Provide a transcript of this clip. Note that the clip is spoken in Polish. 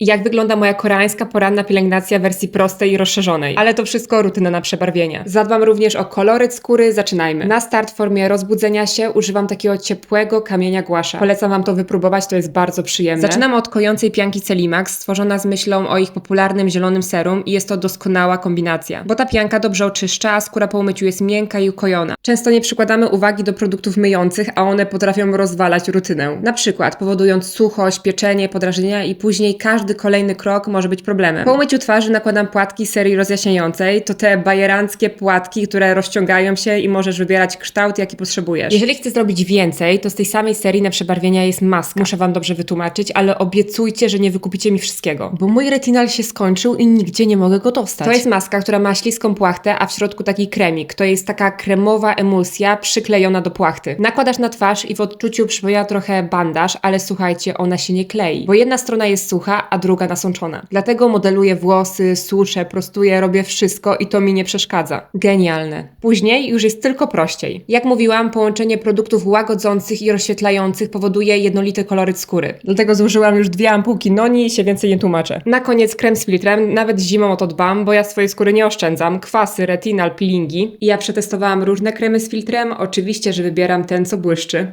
Jak wygląda moja koreańska poranna pielęgnacja wersji prostej i rozszerzonej. Ale to wszystko rutyna na przebarwienia. Zadbam również o koloryt skóry, zaczynajmy. Na start w formie rozbudzenia się używam takiego ciepłego kamienia głasza. Polecam wam to wypróbować, to jest bardzo przyjemne. Zaczynam od kojącej pianki Celimax, stworzona z myślą o ich popularnym zielonym serum i jest to doskonała kombinacja. Bo ta pianka dobrze oczyszcza, a skóra po umyciu jest miękka i ukojona. Często nie przykładamy uwagi do produktów myjących, a one potrafią rozwalać rutynę. Na przykład powodując suchość, pieczenie, podrażnienia i później każdy kolejny krok może być problemem. Po umyciu twarzy nakładam płatki serii rozjaśniającej. To te bajeranckie płatki, które rozciągają się i możesz wybierać kształt, jaki potrzebujesz. Jeżeli chcesz zrobić więcej, to z tej samej serii na przebarwienia jest maska. Muszę wam dobrze wytłumaczyć, ale obiecujcie, że nie wykupicie mi wszystkiego. Bo mój retinal się skończył i nigdzie nie mogę go dostać. To jest maska, która ma śliską płachtę, a w środku taki kremik. To jest taka kremowa emulsja przyklejona do płachty. Nakładasz na twarz i w odczuciu przypomina trochę bandaż, ale słuchajcie, ona się nie klei. Bo jedna strona jest sucha, a druga nasączona. Dlatego modeluję włosy, suszę, prostuję, robię wszystko i to mi nie przeszkadza. Genialne. Później już jest tylko prościej. Jak mówiłam, połączenie produktów łagodzących i rozświetlających powoduje jednolity koloryt skóry. Dlatego zużyłam już dwie ampułki Noni i się więcej nie tłumaczę. Na koniec krem z filtrem, nawet zimą o to dbam, bo ja swojej skóry nie oszczędzam. Kwasy, retinal, peelingi. I ja przetestowałam różne kremy z filtrem, oczywiście, że wybieram ten, co błyszczy.